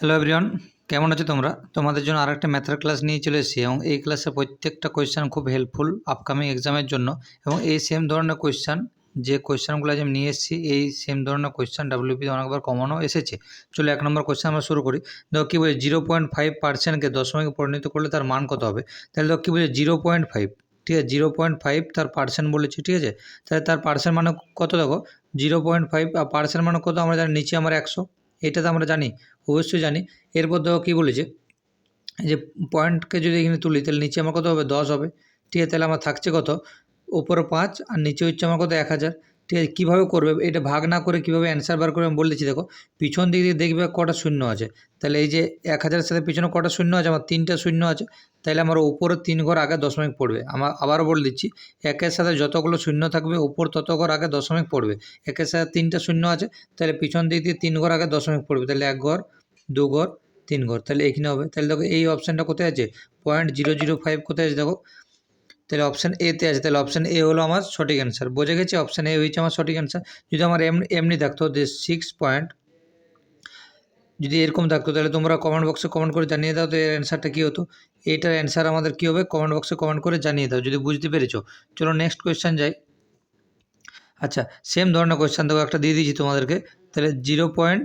Hello everyone কেমন আছো তোমরা? তোমাদের জন্য আরেকটা ম্যাথের ক্লাস নিয়ে চলে এসেছি এবং এই ক্লাসের প্রত্যেকটা কোয়েশ্চান খুব হেল্পফুল আপকামিং এক্সামের জন্য এবং এই সেম ধরনের কোয়েশ্চান যে কোয়েশ্চানগুলো আজ আমি নিয়ে এসেছি, এই সেম ধরনের কোয়েশ্চান ডাব্লিউপিতে অনেকবার কমনও এসেছে। চলো এক নম্বর কোয়েশ্চান আমরা শুরু করি। দেখো কী বলে জিরো পয়েন্ট ফাইভ পার্সেন্টকে দশমিকে পরিণত করলে তার মান কত হবে? তাহলে দেখো কী বলছে জিরো পয়েন্ট ফাইভ ঠিক আছে? জিরো পয়েন্ট ফাইভ তার পার্সেন্ট বলেছে, ঠিক আছে? তাহলে তার পার্সেন্ট মানে কত দেখো? জিরো পয়েন্ট ফাইভ আর পার্সেন্ট মানে কত? আমরা জানি নিচে আমার একশো। এটা তো আমরা জানি, অবশ্যই জানি। এরপর দেখো কী বলেছে? যে পয়েন্টকে যদি এখানে তুলি, তাহলে নিচে আমার কত হবে? দশ হবে। ঠিক আছে, তাহলে আমার থাকছে কত? ওপরে পাঁচ, আর নিচে হচ্ছে আমার কত? এক হাজার। ঠিক আছে, কীভাবে করবে? এটা ভাগ না করে কীভাবে অ্যান্সার বার করবে? আমি বলেছি দেখো, পিছন দিক দিয়ে দেখবে কটা শূন্য আছে। তাহলে এই যে এক হাজারের সাথে পিছনে কটা শূন্য আছে? আমার তিনটা শূন্য আছে। তাহলে আমার উপরে তিন ঘর আগে দশমিক পড়বে। আমার আবারও বলে দিচ্ছি, একের সাথে যতগুলো শূন্য থাকবে, উপর তত ঘর আগে দশমিক পড়বে। একের সাথে তিনটা শূন্য আছে, তাহলে পিছন দিক দিয়ে তিন ঘর আগে দশমিক পড়বে। তাহলে এক ঘর, দু ঘর, তিন ঘর, তাহলে এখানে হবে। তাহলে দেখো, এই অপশানটা কোথায় আছে? পয়েন্ট জিরো জিরো ফাইভ কোথায় আছে? দেখো তাহলে অপশান এতে আছে। তাহলে অপশান এ হলো আমার সঠিক অ্যান্সার বোঝা গেছে? অপশান এ হয়েছে আমার সঠিক অ্যান্সার যদি আমার এমনি এমনি থাকতো যে সিক্স পয়েন্ট যদি এরকম থাকতো তাহলে তোমরা কমেন্ট বক্সে কমেন্ট করে জানিয়ে দাও তো এর অ্যান্সারটা কী হতো। এইটার অ্যান্সার আমাদের কী হবে? কমেন্ট বক্সে কমেন্ট করে জানিয়ে দাও, যদি বুঝতে পেরেছ। চলো নেক্সট কোয়েশ্চেন যাই। আচ্ছা সেম ধরনের কোয়েশ্চেন দেখো, একটা দিয়ে দিয়েছি তোমাদেরকে। তাহলে জিরো পয়েন্ট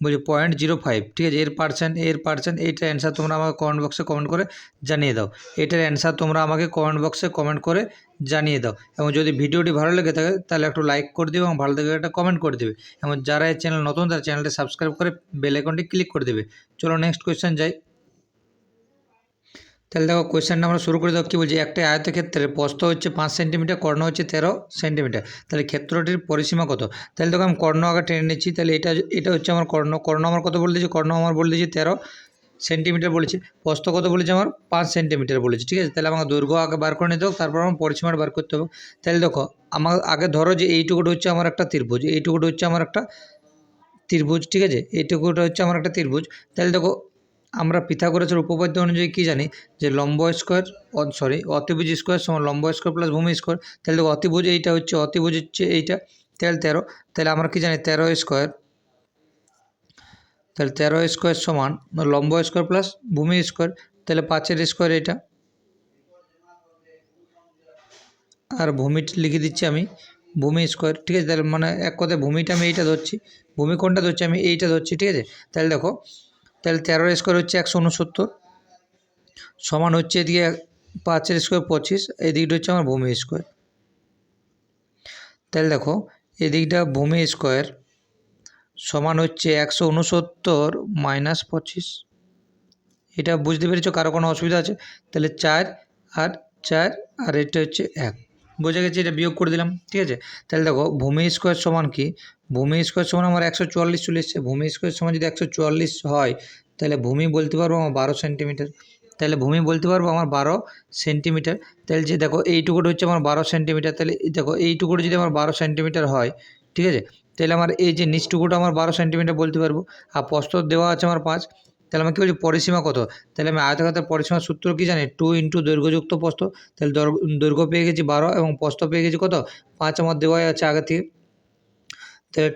বলছি পয়েন্ট জিরো ফাইভ ঠিক আছে? এর পার্সেন্ট এর পার্সেন্ট এইটার অ্যান্সার তোমরা আমাকে কমেন্ট বক্সে কমেন্ট করে জানিয়ে দাও। এটার অ্যান্সার তোমরা আমাকে কমেন্ট বক্সে কমেন্ট করে জানিয়ে দাও। এবং যদি ভিডিওটি ভালো লেগে থাকে, তাহলে একটু লাইক করে দেবে এবং ভালো থেকে একটা কমেন্ট করে দেবে। এবং যারা এই চ্যানেল নতুন, তারা চ্যানেলটি সাবস্ক্রাইব করে বেল আইকনটি ক্লিক করে দেবে। চলো নেক্সট কোয়েশ্চেন যাই। তাহলে দেখো কোয়েশ্চেনটা আমরা শুরু করে দেবো কী বলছি? একটা আয়তক্ষেত্রের প্রস্থ হচ্ছে পাঁচ সেন্টিমিটার কর্ণ হচ্ছে তেরো সেন্টিমিটার তাহলে ক্ষেত্রটির পরিসীমা কত? তাহলে দেখো আমি কর্ণ আগে টেনে নিচ্ছি, তাহলে এটা এটা হচ্ছে আমার কর্ণ। কর্ণ আমার কত বলে দিয়েছি কর্ণ আমার বলে দিয়েছি তেরো সেন্টিমিটার বলেছি। প্রস্থ কত বলেছে আমার? পাঁচ সেন্টিমিটার বলেছি, ঠিক আছে? তাহলে আমাকে দৈর্ঘ্য আগে বার করে নিতে হোক তারপর আমার পরিসীমাটা বার করতে হবে। তাহলে দেখো, আমার আগে ধরো যে এইটুকুটা হচ্ছে আমার একটা ত্রিভুজ, এইটুকুটা হচ্ছে আমার একটা ত্রিভুজ, ঠিক আছে? এইটুকুটা হচ্ছে আমার একটা ত্রিভুজ। তাহলে দেখো আমরা পিথাগোরাসের উপপাদ্য অনুযায়ী কী জানি? যে লম্ব স্কোয়ার সরি অতিভুজ স্কোয়ার সমান লম্ব স্কোয়ার প্লাস ভূমি স্কোয়ার। তাহলে দেখো, অতিভুজ এইটা হচ্ছে, অতিভুজ হচ্ছে এইটা। তাহলে তেরো, তাহলে আমরা কী জানি? তেরো স্কোয়ার। তাহলে তেরো স্কোয়ার সমান লম্ব স্কোয়ার প্লাস ভূমি স্কোয়ার, তাহলে পাঁচের স্কোয়ার এটা আর ভূমি লিখে দিচ্ছি আমি, ভূমি স্কোয়ার, ঠিক আছে? তাহলে মানে এক কথায় ভূমিটা আমি এইটা ধরছি, ভূমি কোনটা ধরছি? আমি এইটা ধরছি, ঠিক আছে? তাহলে দেখো তাহলে তেরো স্কোয়ার হচ্ছে একশো উনসত্তর, সমান হচ্ছে এদিকে পাঁচের স্কোয়ার পঁচিশ, এদিকটা হচ্ছে আমার ভূমি স্কোয়ার তাহলে দেখো, এদিকটা ভূমি স্কোয়ার সমান হচ্ছে একশো উনসত্তর মাইনাস পঁচিশ। এটা বুঝতে পেরেছ কারও কোনো অসুবিধা আছে? তাহলে চার আর চার আর এটা হচ্ছে এক। বোঝা গেছে এটা বিয়োগ করে দিলাম, ঠিক আছে? তাহলে দেখো, ভূমি স্কোয়ার সমান কি? ভূমি স্কোয়ার সমান আমার একশো চুয়াল্লিশ চলে এসছে। ভূমি স্কোয়ার সমান যদি একশো চুয়াল্লিশ হয়, তাহলে ভূমি বলতে পারব আমার বারো সেন্টিমিটার। তাহলে ভূমি বলতে পারব আমার বারো সেন্টিমিটার। তাহলে যে দেখো এইটুকুটা হচ্ছে আমার বারো সেন্টিমিটার, তাহলে দেখো এইটুকুটা যদি আমার বারো সেন্টিমিটার হয়, ঠিক আছে? তাহলে আমার এই যে নিচটুকুটা আমার বারো সেন্টিমিটার বলতে পারব, আর প্রস্থ দেওয়া আছে আমার পাঁচ, তাহলে আমি কী বলছি পরিসীমা কত? তাহলে আমি আয়তক্ষেত্রের পরিসীমার সূত্র কী জানি? টু ইন্টু দৈর্ঘ্যযুক্ত প্রস্থ। তাহলে দৈর্ঘ্য পেয়ে গেছি বারো এবং প্রস্থ পেয়ে গেছি কত? পাঁচ আমার দেওয়াই আছে আগে থেকে। তাহলে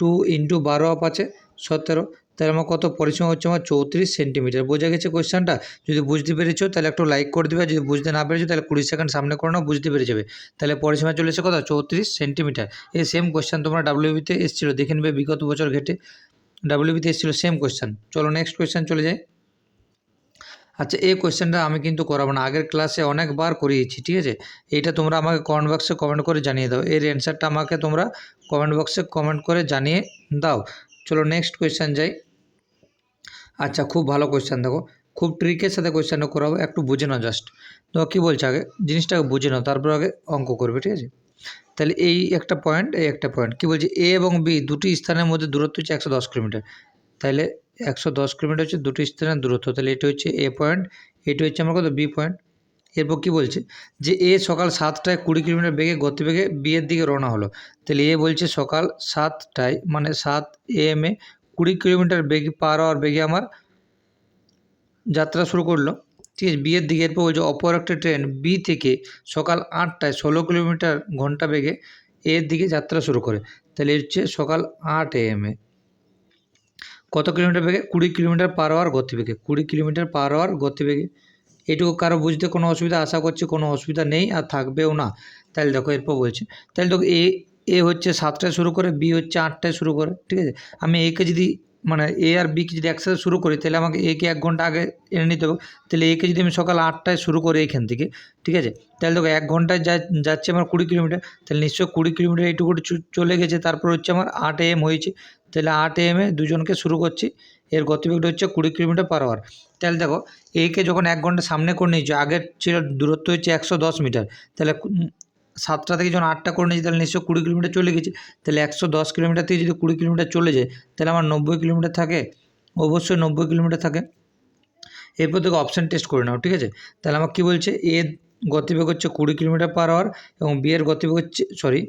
টু ইন্টু বারো আপ আছে, সতেরো। তাহলে আমার কত? পরিসীমা হচ্ছে আমার চৌত্রিশ সেন্টিমিটার। বোঝা গেছে কোয়েশ্চেনটা? যদি বুঝতে পেরেছ, তাহলে একটু লাইক করে দেবে। যদি বুঝতে না পেরেছ, তাহলে কুড়ি সেকেন্ড সামনে করে নাও, বুঝতে পেরে যাবে। তাহলে পরিসীমা চলে কত? চৌত্রিশ সেন্টিমিটার। এই সেম কোয়েশ্চেন তোমরা ডাব্লিউবিতে এসেছিল, দেখে নেবে বিগত বছর ঘেটে। ডাব্লিউবিতে এসেছিল সেম কোয়েশ্চেন চলো নেক্সট কোয়েশ্চেন চলে যাই। আচ্ছা এই কোয়েশ্চেনটা আমি কিন্তু করাবো না। আগের ক্লাসে অনেকবার করিয়েছি, ঠিক আছে? এইটা তোমরা আমাকে কমেন্ট বক্সে কমেন্ট করে জানিয়ে দাও। এর অ্যান্সারটা আমাকে তোমরা কমেন্ট বক্সে কমেন্ট করে জানিয়ে দাও। চলো নেক্সট কোয়েশ্চেন যাই। আচ্ছা খুব ভালো কোয়েশ্চেন দেখো। খুব ট্রিকের সাথে কোয়েশ্চেনটা করাবো, একটু বুঝে নাও জাস্ট তো কী বলছে আগে? জিনিসটাকে বুঝে নাও, তারপর আগে অঙ্ক করবে, ঠিক আছে? তাহলে এই একটা পয়েন্ট এই একটা পয়েন্ট কী বলছে? এ এবং বি দুটি স্থানের মধ্যে দূরত্ব হচ্ছে একশো দশ কিলোমিটার। তাহলে একশো দশ কিলোমিটার হচ্ছে দুটি স্থানের দূরত্ব। তাহলে এটা হচ্ছে এ পয়েন্ট এটা হচ্ছে আমার কত বি পয়েন্ট এরপর কী বলছে? যে এ সকাল সাতটায় কুড়ি কিলোমিটার বেগে গতিবেগে বিয়ের দিকে রওনা হলো। তাহলে এ বলছে সকাল সাতটায় মানে সাত এম এ কুড়ি কিলোমিটার বেগে পার হওয়ার বেগে আমার যাত্রা শুরু করল। ঠিক আছে বিয়ের দিকে। এরপর বলছে অপর একটা ট্রেন বি থেকে সকাল আটটায় ষোলো কিলোমিটার ঘণ্টা বেগে এর দিকে যাত্রা শুরু করে। তাহলে হচ্ছে সকাল আট এ এম এ। কত কিলোমিটার বেগে? কুড়ি কিলোমিটার পার আওয়ার গতিবেগে। কুড়ি কিলোমিটার পার আওয়ার গতিবেগে। এটুকু কারও বুঝতে কোনো অসুবিধা, আশা করছি কোনো অসুবিধা নেই আর থাকবেও না। তাহলে দেখো, এরপর বলছি। তাহলে দেখো, এ এ হচ্ছে সাতটায় শুরু করে, বি হচ্ছে আটটায় শুরু করে, ঠিক আছে? আমি একে যদি মানে এ আর বিকে যদি একসাথে শুরু করি, তাহলে আমাকে একে এক ঘণ্টা আগে এনে নিতে হবে। তাহলে একে যদি আমি সকাল আটটায় শুরু করি এইখান থেকে, ঠিক আছে? তাহলে দেখো, এক ঘন্টায় যা, যাচ্ছে আমার কুড়ি কিলোমিটার। তাহলে নিশ্চয় কুড়ি কিলোমিটার এইটুকু চলে গেছে, তারপর হচ্ছে আমার আট এম হয়েছে। তাহলে আট এম এ দুজনকে শুরু করছি। এর গতিবেগটা হচ্ছে কুড়ি কিলোমিটার পার আওয়ার তাহলে দেখো একে যখন এক ঘণ্টা সামনে করে নিয়েছো, আগের ছিল দূরত্ব হচ্ছে একশো দশ মিটার। তাহলে সাতটা থেকে যখন আটটা করে নিয়েছি, তাহলে নিশ্চয় কুড়ি কিলোমিটার চলে গেছে। তাহলে একশো দশ কিলোমিটার থেকে যদি কুড়ি কিলোমিটার চলে যায়, তাহলে আমার নব্বই কিলোমিটার থাকে। অবশ্যই নব্বই কিলোমিটার থাকে। এরপর থেকে অপশান টেস্ট করে নাও, ঠিক আছে? তাহলে আমার কী বলছে? এ গতিবেগ হচ্ছে কুড়ি কিলোমিটার পার আওয়ার এবং বি এর গতিবেগ হচ্ছে সরি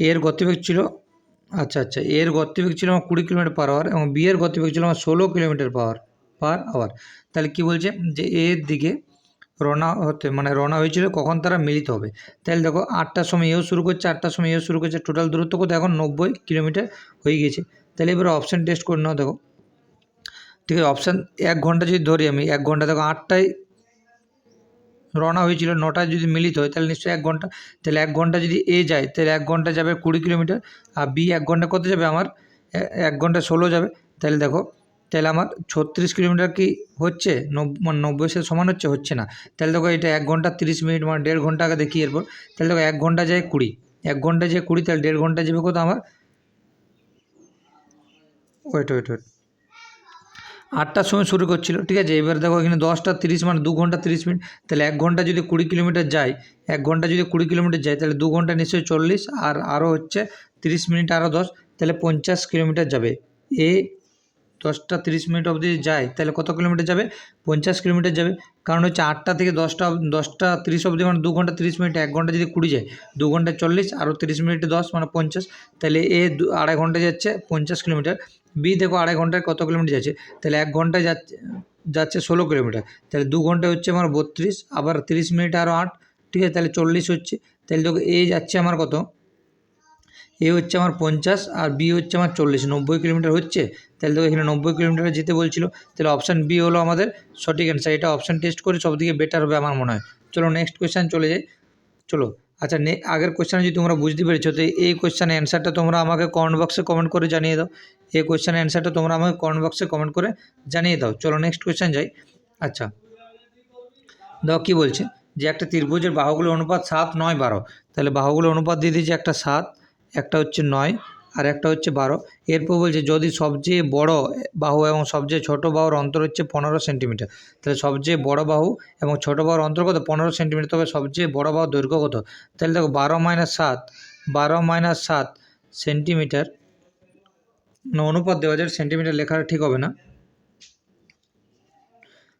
এর গতিবেগ ছিল আচ্ছা আচ্ছা। এর গতিবেগ ছিল আমার কুড়ি কিলোমিটার পার আওয়ার এবং বি এর গতিবেগ ছিল আমার ষোলো কিলোমিটার পাওয়ার পার আওয়ার তাহলে কী বলছে? যে এর দিকে রওনা হতে মানে রওনা হয়েছিল কখন তারা মিলিত হবে? তাহলে দেখো, আটটার সময় এও শুরু করছে, আটটার সময় এও শুরু করছে। টোটাল দূরত্ব কত? এখন নব্বই কিলোমিটার হয়ে গেছে তাহলে এবার অপশান টেস্ট করে নাও দেখো। ঠিক আছে অপশান এক ঘণ্টা যদি ধরি আমি, এক ঘণ্টা দেখো, আটটায় রওনা হয়েছিল, নটায় যদি মিলিত হয়, তাহলে নিশ্চয়ই এক ঘণ্টা, তাহলে এক ঘণ্টা যদি এ যায়, তাহলে এক ঘণ্টা যাবে কুড়ি কিলোমিটার, আর বি এক ঘণ্টা কত যাবে আমার? এক ঘণ্টা ষোলো যাবে। তাহলে দেখো, তাহলে আমার ছত্রিশ কিলোমিটার কি হচ্ছে? মানে নব্বই সাথে সমান হচ্ছে? হচ্ছে না। তাহলে দেখো এটা এক ঘণ্টা তিরিশ মিনিট মানে দেড় ঘণ্টা আগে দেখি এরপর। তাহলে দেখো এক ঘণ্টা যায় কুড়ি, এক ঘণ্টা যায় কুড়ি, তাহলে দেড় ঘণ্টা যাবে কত আমার? ওয়েট ওয়েট ওয়েট আটটার সময় শুরু করছিল, ঠিক আছে? এবার দেখো এখানে দশটা তিরিশ মানে দু ঘণ্টা তিরিশ মিনিট। তাহলে এক ঘণ্টা যদি কুড়ি কিলোমিটার যায়, এক ঘণ্টা যদি কুড়ি কিলোমিটার যায়, তাহলে দু ঘণ্টা নিশ্চয়ই চল্লিশ আর আরও হচ্ছে তিরিশ মিনিট, আরও দশ, তাহলে পঞ্চাশ কিলোমিটার যাবে। এ দশটা তিরিশ মিনিট অবধি যায়, তাহলে কত কিলোমিটার যাবে? পঞ্চাশ কিলোমিটার যাবে। কারণ হচ্ছে আটটা থেকে দশটা দশটা তিরিশ অবধি মানে দু ঘণ্টা তিরিশ মিনিট, এক ঘণ্টা যদি কুড়ি যায়, দু ঘণ্টা চল্লিশ, আরও তিরিশ মিনিটে দশ মানে পঞ্চাশ, তাহলে এ আড়াই ঘণ্টা যাচ্ছে পঞ্চাশ কিলোমিটার। বি দেখো আড়াই ঘন্টায় কত কিলোমিটার যাচ্ছে? তাহলে এক ঘন্টায় যাচ্ছে যাচ্ছে ষোলো কিলোমিটার। তাহলে দু ঘন্টায় হচ্ছে আমার বত্রিশ, আবার তিরিশ মিনিট আরও আট, ঠিক আছে? তাহলে চল্লিশ হচ্ছে। তাহলে দেখো এ যাচ্ছে আমার কত? এ হচ্ছে আমার পঞ্চাশ, আর বি হচ্ছে আমার চল্লিশ, নব্বই কিলোমিটার হচ্ছে। তাহলে দেখো এখানে নব্বই কিলোমিটার যেতে বলছিল। তাহলে অপশান বি হলো আমাদের সঠিক অ্যান্সার এটা অপশান টেস্ট করে সবদিকে বেটার হবে আমার মনে হয়। চলো নেক্সট কোয়েশ্চেন চলে যাই। চলো। আচ্ছা নে, আগের কোশ্চেনে যদি তোমরা বুঝতে পেরেছ, তো এই কোয়েশ্চানের অ্যান্সারটা তোমরা আমাকে কমেন্ট বক্সে কমেন্ট করে জানিয়ে দাও। এই কোয়েশ্চেনের অ্যান্সারটা তোমরা আমাকে কমেন্ট বক্সে কমেন্ট করে জানিয়ে দাও। চলো নেক্সট কোশ্চেন যাই। আচ্ছা দাও কী বলছে? যে একটা ত্রিভুজের বাহুগুলোর অনুপাত সাত, নয়, বারো। তাহলে বাহুগুলোর অনুপাত দিয়ে দিয়েছে একটা সাত, একটা হচ্ছে নয় আর একটা হচ্ছে বারো। এরপর বলছে, যদি সবচেয়ে বড় বাহু এবং সবচেয়ে ছোট বাহুর অন্তর হচ্ছে পনেরো সেন্টিমিটার, তাহলে সবচেয়ে বড় বাহু এবং ছোট বাহুর অন্তর কত? পনেরো সেন্টিমিটার। তবে সবচেয়ে বড় বাহু দৈর্ঘ্য কত? তাহলে দেখো, বারো মাইনাস সাত, বারো মাইনাস সাত সেন্টিমিটার অনুপাত দেওয়া যায়, সেন্টিমিটার লেখাটা ঠিক হবে না।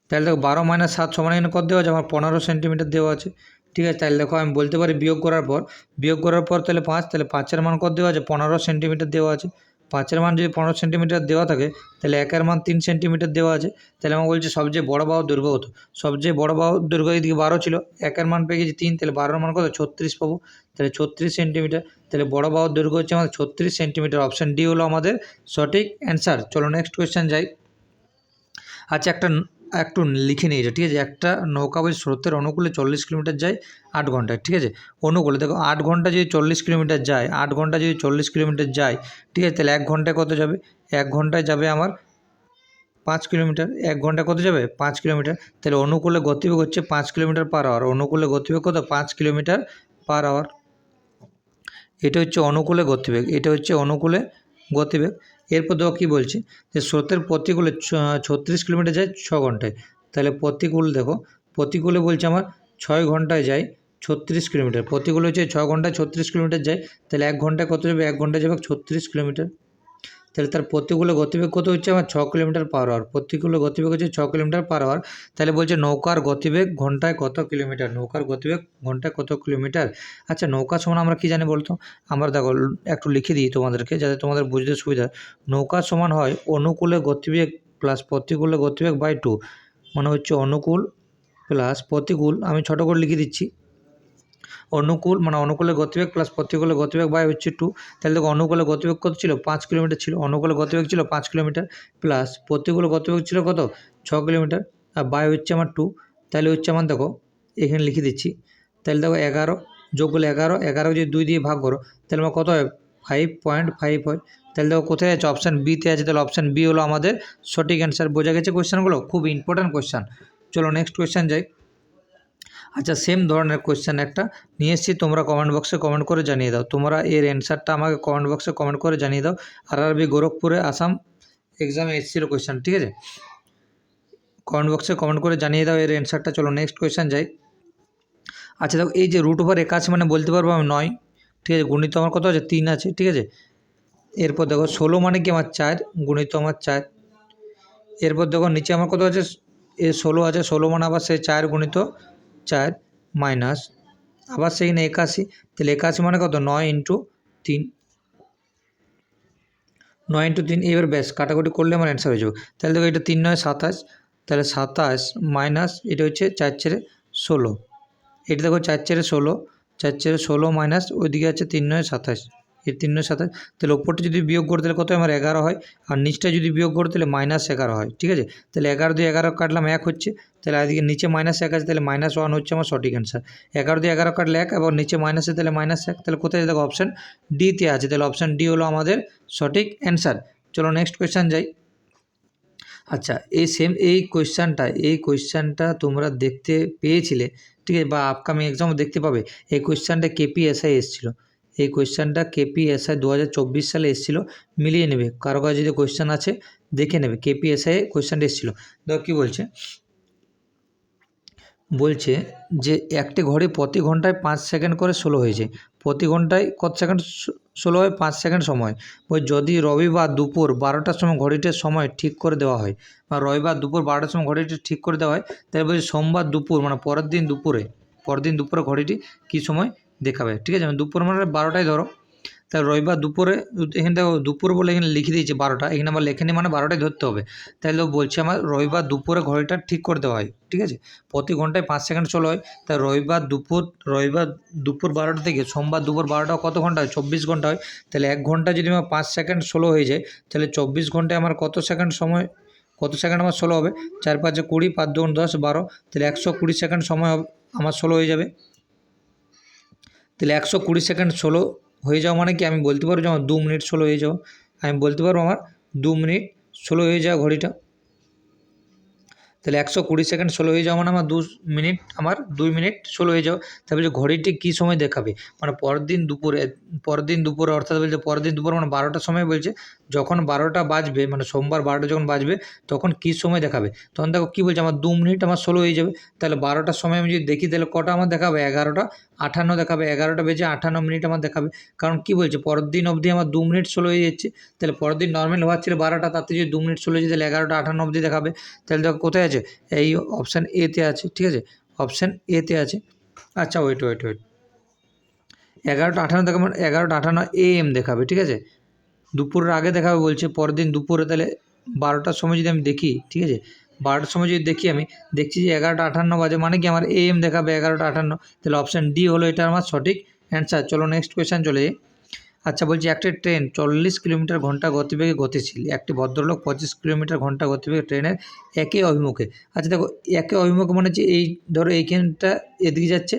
তাহলে দেখো, বারো মাইনাস সাত সমান এখানে কত দেওয়া আছে? আমার পনেরো সেন্টিমিটার দেওয়া আছে। ঠিক আছে, তাহলে দেখো আমি বলতে পারি বিয়োগ করার পর, বিয়োগ করার পর তাহলে পাঁচ, তাহলে পাঁচের মান কত দেওয়া আছে? পনেরো সেন্টিমিটার দেওয়া আছে। পাঁচের মান যদি পনেরো সেন্টিমিটার দেওয়া থাকে, তাহলে একের মান তিন সেন্টিমিটার দেওয়া আছে। তাহলে আমার বলছে সবচেয়ে বড় বাহুর দৈর্ঘ্য কত? সবচেয়ে বড় বাহুর দৈর্ঘ্য এদিকে বারো ছিল, একের মান পেয়ে গেছি তিন, তাহলে বারোর মান কত? ছত্রিশ পাবো। তাহলে ছত্রিশ সেন্টিমিটার, তাহলে বড় বাহুর দৈর্ঘ্য হচ্ছে আমাদের ছত্রিশ সেন্টিমিটার। অপশান ডি হলো আমাদের সঠিক অ্যান্সার। চলো নেক্সট কোয়েশ্চেন যাই। আচ্ছা একটা একটু লিখে নিয়ে এটা ঠিক আছে? একটা নৌকা বলছে, স্রোতের অনুকূলে চল্লিশ কিলোমিটার যায় আট ঘন্টায়, ঠিক আছে? অনুকূলে দেখো, আট ঘণ্টা যদি চল্লিশ কিলোমিটার যায়, আট ঘণ্টা যদি চল্লিশ কিলোমিটার যায়, ঠিক আছে? তাহলে এক ঘন্টায় কত যাবে? এক ঘন্টায় যাবে আমার পাঁচ কিলোমিটার। এক ঘন্টায় কত যাবে? পাঁচ কিলোমিটার। তাহলে অনুকূলে গতিবেগ হচ্ছে পাঁচ কিলোমিটার পার আওয়ার অনুকূলে গতিবেগ কত? পাঁচ কিলোমিটার পার আওয়ার এটা হচ্ছে অনুকূলে গতিবেগ। এটা হচ্ছে অনুকূলে গতিবেগ। এরপর দেখো কী বলছে? যে স্রোতের প্রতিকূলে ছত্রিশ কিলোমিটার যায় ছ ঘন্টায়। তাহলে প্রতিকূল দেখো, প্রতিকূলে বলছে আমার ছয় ঘন্টায় যায় ছত্রিশ কিলোমিটার। প্রতিকূল হচ্ছে ছ ঘন্টায় ছত্রিশ কিলোমিটার যায়, তাহলে এক ঘন্টায় কত যাবে? এক ঘন্টায় যাবে ছত্রিশ কিলোমিটার। তাহলে তার প্রতিকূলে গতিবেগ কত হচ্ছে? আমার ছ কিলোমিটার পার আওয়ার প্রতিকূলে গতিবেগ হচ্ছে ছ কিলোমিটার পার আওয়ার তাহলে বলছে নৌকার গতিবেগ ঘন্টায় কত কিলোমিটার? নৌকার গতিবেগ ঘন্টায় কত কিলোমিটার? আচ্ছা নৌকা সমান আমরা কী জানি বলতো? আমরা দেখো, একটু লিখে দিই তোমাদেরকে যাতে তোমাদের বুঝতে সুবিধা। নৌকা সমান হয় অনুকূলে গতিবেগ প্লাস প্রতিকূলে গতিবেগ বাই টু মানে হচ্ছে অনুকূল প্লাস প্রতিকূল। আমি ছোটো করে লিখে দিচ্ছি। অনুকূল মানে অনুকূলে গতিবেগ প্লাস প্রতিকূলে গতিবেগ বাই হচ্ছে টু তাহলে দেখো অনুকূলে গতিবেগ কত ছিল? পাঁচ কিলোমিটার ছিল। অনুকূলে গতিবেগ ছিল পাঁচ কিলোমিটার প্লাস প্রতিকূলে গতিবেগ ছিল কত? ছ কিলোমিটার। আর বাই হচ্ছে আমার টু তাহলে হচ্ছে আমার দেখো, এখানে লিখে দিচ্ছি। তাহলে দেখো এগারো যোগ করলে এগারো এগারো যদি দুই দিয়ে ভাগ করো, তাহলে আমার কত হয়? ফাইভ পয়েন্ট ফাইভ হয়। তাহলে দেখো কোথায় আছে অপশান বিতে আছে, তাহলে অপশান বি হলো আমাদের সঠিক অ্যান্সার বোঝা গেছে কোয়েশ্চেনগুলো খুব ইম্পর্ট্যান্ট কোয়েশ্চেন চলো নেক্সট কোয়েশ্চেন যাই। আচ্ছা সেম ধরনের কোয়েশ্চেন একটা। নিয়ে এসেছি, তোমরা কমেন্ট বক্সে কমেন্ট করে জানিয়ে দাও। তোমরা এর অ্যান্সারটা আমাকে কমেন্ট বক্সে কমেন্ট করে জানিয়ে দাও। আর আরবি গোরখপুরে আসাম এক্সামে এসেছিল কোয়েশ্চেন ঠিক আছে? কমেন্ট বক্সে কমেন্ট করে জানিয়ে দাও, এর অ্যান্সারটা চলো নেক্সট কোয়েশ্চেন যাই। আচ্ছা দেখো, এই যে রুট ওভার একাশি মানে বলতে পারব আমি নয়, ঠিক আছে? গুণিত আমার কত আছে? তিন আছে, ঠিক আছে? এরপর দেখো, ষোলো মানে কি? আমার চার, গুণিত আমার চার। এরপর দেখো, নিচে আমার কত আছে? এ ষোলো আছে, ষোলো মানে আবার সেই চার গুণিত। চার মাইনাস, আবার সেইখানে একাশি, তাহলে একাশি মানে কত? নয় ইন্টু তিন। নয় ইন্টু তিন এবার ব্যাস, কাটাকুটি করলে আমার অ্যান্সার হয়ে যাবে। তাহলে দেখো এটা তিন নয় সাতাশ, তাহলে সাতাশ মাইনাস, এটা হচ্ছে চার ছেড়ে ষোলো। এটা দেখো চার ছেড়ে ষোলো, চার ছেড়ে ষোলো মাইনাস, ওইদিকে আছে তিন নয় সাতাশ। এই তিন সাতাশ। তাহলে ওপরটা যদি বিয়োগ করে, তাহলে কত? আমার এগারো হয়। আর নিচটা যদি বিয়োগ করে, তাহলে মাইনাস এগারো হয়। ঠিক আছে? তাহলে এগারো দিয়ে এগারো কাটলাম এক হচ্ছে। তাহলে এদিকে নিচে মাইনাস এক আছে, তাহলে মাইনাস ওয়ান হচ্ছে আমার সঠিক অ্যান্সার এগারো দিয়ে এগারো কাটলে এক এবং নিচে মাইনাসে তাহলে মাইনাস এক। তাহলে কোথায় দেখো অপশান ডিতে আছে। তাহলে অপশান ডি হলো আমাদের সঠিক অ্যান্সার চলো নেক্সট কোয়েশ্চান যাই। আচ্ছা এই সেম এই কোয়েশ্চানটা এই কোয়েশ্চানটা তোমরা দেখতে পেয়েছিলে। ঠিক আছে? বা আপকামিং এক্সামও দেখতে পাবে। এই কোয়েশ্চানটা কেপিএসআই এসেছিল। এই কোয়েশ্চানটা কেপিএসআই দু হাজার চব্বিশ সালে এসেছিল, মিলিয়ে নেবে। কারও কাছে যদি কোয়েশ্চান আছে, দেখে নেবে কেপিএসআই কোয়েশ্চানটা এসেছিল। দেখো কী বলছে? বলছে যে, একটি ঘড়ি প্রতি ঘন্টায় পাঁচ সেকেন্ড করে ষোলো হয়েছে। প্রতি ঘন্টায় কত সেকেন্ড? ষোলো হয় পাঁচ সেকেন্ড সময়। ওই যদি রবিবার দুপুর বারোটার সময় ঘড়িটির সময় ঠিক করে দেওয়া হয়, বা রবিবার দুপুর বারোটার সময় ঘড়িটি ঠিক করে দেওয়া হয়, তাহলে বলছে সোমবার দুপুর মানে পরের দিন দুপুরে, পরের দিন দুপুরে ঘড়িটি কী সময়? দেখাবে। ঠিক আছে মানে দুপুর মানে বারোটায় ধরো। তাহলে রবিবার দুপুরে এখানে দেখো, দুপুর বলে এখানে লিখে দিয়েছে বারোটা। এখানে আবার লেখেনি মানে বারোটায় ধরতে হবে। তাহলে বলছে আমার রবিবার দুপুরে ঘড়িটা ঠিক করে দেওয়া হয়। ঠিক আছে? প্রতি ঘন্টায় পাঁচ সেকেন্ড চলো হয়। তা রবিবার দুপুর রবিবার দুপুর বারোটা থেকে সোমবার দুপুর বারোটা কত ঘণ্টা হয়? চব্বিশ ঘণ্টা হয়। তাহলে এক ঘণ্টা যদি আমার পাঁচ সেকেন্ড ষোলো হয়ে যায়, তাহলে চব্বিশ ঘন্টায় আমার কত সেকেন্ড সময়, কত সেকেন্ড আমার ষোলো হবে? চার পাঁচে কুড়ি, পাঁচ দুগুণ দশ, বারো। তাহলে একশো কুড়ি সেকেন্ড সময় হবে, আমার ষোলো হয়ে যাবে। তাহলে একশো কুড়ি সেকেন্ড ষোলো হয়ে যাওয়া মানে কি? আমি বলতে পারব যে আমার দু মিনিট ষোলো হয়ে যাওয়া। আমি বলতে পারব আমার দু মিনিট ষোলো হয়ে যাওয়া ঘড়িটা। তাহলে একশো কুড়ি সেকেন্ড ষোলো হয়ে যাওয়া মানে আমার দু মিনিট, আমার দুই মিনিট ষোলো হয়ে যাওয়া। তারপরে ঘড়িটি কী সময় দেখাবে? মানে পরের দিন দুপুরে পরের দিন দুপুরে অর্থাৎ বলছে পরের দিন দুপুর মানে বারোটার সময় বলছে, যখন বারোটা বাজবে মানে সোমবার বারোটা যখন বাজবে, তখন কী সময় দেখাবে? তখন দেখো কী বলছে, আমার দু মিনিট আমার ষোলো হয়ে যাবে। তাহলে বারোটার সময় আমি যদি দেখি, তাহলে কটা আমার দেখাবে? এগারোটা। আঠান্ন দেখাবে, এগারোটা বেজে আঠান্ন মিনিট আমার দেখাবে। কারণ কী বলছে, পরের দিন অবধি আমার দু মিনিট ষোলো হয়ে যাচ্ছে, তাহলে পরের দিন নর্মাল হওয়ার ছিল বারোটা তাতে যদি দু মিনিট ষোলো হয়েছে তাহলে এগারোটা, আঠান্ন অবধি দেখাবে। তাহলে দেখো কোথায় আছে? এই অপশান এতে আছে, ঠিক আছে? অপশান এতে আছে। আচ্ছা ওয়েট ওয়েট ওয়েট এগারোটা, আঠান্ন দেখাবে এগারোটা, আঠান্ন এ এম দেখাবে, ঠিক আছে? দুপুরের আগে দেখাবে বলছে, পরের দিন দুপুরে তাহলে বারোটার সময় যদি আমি দেখি, ঠিক আছে? বারোটার সময় যদি দেখি আমি, দেখছি যে এগারোটা আটান্ন বাজে মানে কি আমার এ এম দেখাবে এগারোটা আটান্ন। তাহলে অপশান ডি হলো এটা আমার সঠিক অ্যান্সার চলো নেক্সট কোয়েশ্চেন চলে যাই। আচ্ছা বলছি একটি ট্রেন চল্লিশ কিলোমিটার ঘণ্টা গতিবেগে গতিশীল, একটি ভদ্রলোক পঁচিশ কিলোমিটার ঘণ্টা গতিবেগে ট্রেনের একই অভিমুখে। আচ্ছা দেখো, একে অভিমুখে মানে হচ্ছে এই, ধরো এইখানটা এদিকে যাচ্ছে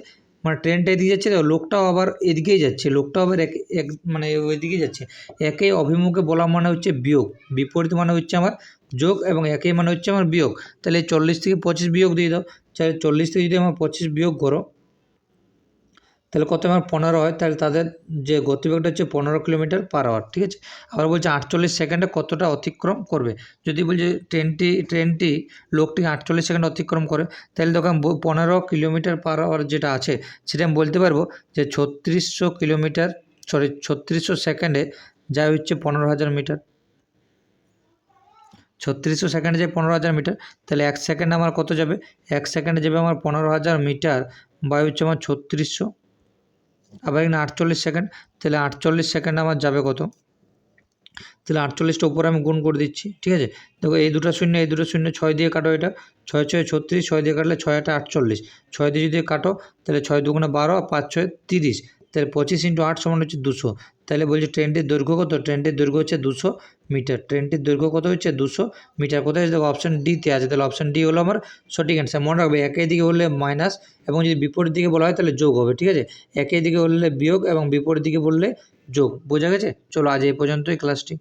মানে ট্রেনটা এদিকে যাচ্ছে তো লোকটাও আবার এদিকেই যাচ্ছে, লোকটাও আবার এক এক মানে ওইদিকে যাচ্ছে। একেই অভিমুখে বলা মানে হচ্ছে বিয়োগ, বিপরীত মানে হচ্ছে আমার যোগ এবং একই মানে হচ্ছে আমার বিয়োগ। তাহলে চল্লিশ থেকে পঁচিশ বিয়োগ দিয়ে দাও চল্লিশ থেকে যদি আমার পঁচিশ বিয়োগ করো তাহলে কত আমার পনেরো হয়? তাহলে তাদের যে গতিবেগটা হচ্ছে পনেরো কিলোমিটার পার আওয়ার ঠিক আছে? আবার বলছে আটচল্লিশ সেকেন্ডে কতটা অতিক্রম করবে? যদি বলছে ট্রেনটি ট্রেনটি লোকটি আটচল্লিশ সেকেন্ড অতিক্রম করে, তাহলে তখন পনেরো কিলোমিটার পার আওয়ার যেটা আছে, সেটা আমি বলতে পারব যে ছত্রিশশো কিলোমিটার সরি ছত্রিশশো সেকেন্ডে যা হচ্ছে পনেরো হাজার মিটার। ছত্রিশশো সেকেন্ডে যায় পনেরো হাজার মিটার, তাহলে এক সেকেন্ডে আমার কত যাবে? এক সেকেন্ডে যাবে আমার পনেরো হাজার মিটার, বা হচ্ছে আমার ছত্রিশশো। আবার এখানে আটচল্লিশ সেকেন্ড, তাহলে আটচল্লিশ সেকেন্ড আমার যাবে কত? তাহলে আটচল্লিশটা উপরে আমি গুণ করে দিচ্ছি, ঠিক আছে? দেখো, এই দুটো শূন্য, এই দুটো শূন্য, ছয় দিয়ে কাটো এটা। ছয় ছয়, ছত্রিশ, ছয় দিয়ে কাটলে ছয় আটটা আটচল্লিশ। ছয় দিয়ে যদি কাটো, তাহলে ছয় দুগুণে বারো, আর পাঁচ, ছয়, তিরিশ। তাহলে পঁচিশ ইন্টু আট সমান হচ্ছে দুশো। তাহলে বলছি ট্রেনটির দৈর্ঘ্য কত? ট্রেনটির দৈর্ঘ্য হচ্ছে দুশো মিটার। ট্রেনটির দৈর্ঘ্য কত হচ্ছে? দুশো মিটার। কোথায় দেখো অপশান ডিতে আছে। তাহলে অপশান ডি হলো আমার সঠিক অ্যান্সার মনে রাখবে একই দিকে বললে মাইনাস এবং যদি বিপরীত দিকে বলা হয় তাহলে যোগ হবে, ঠিক আছে? একই দিকে বললে বিয়োগ এবং বিপরীত দিকে বললে যোগ। বোঝা গেছে? চলো আজ এই পর্যন্তই ক্লাসটি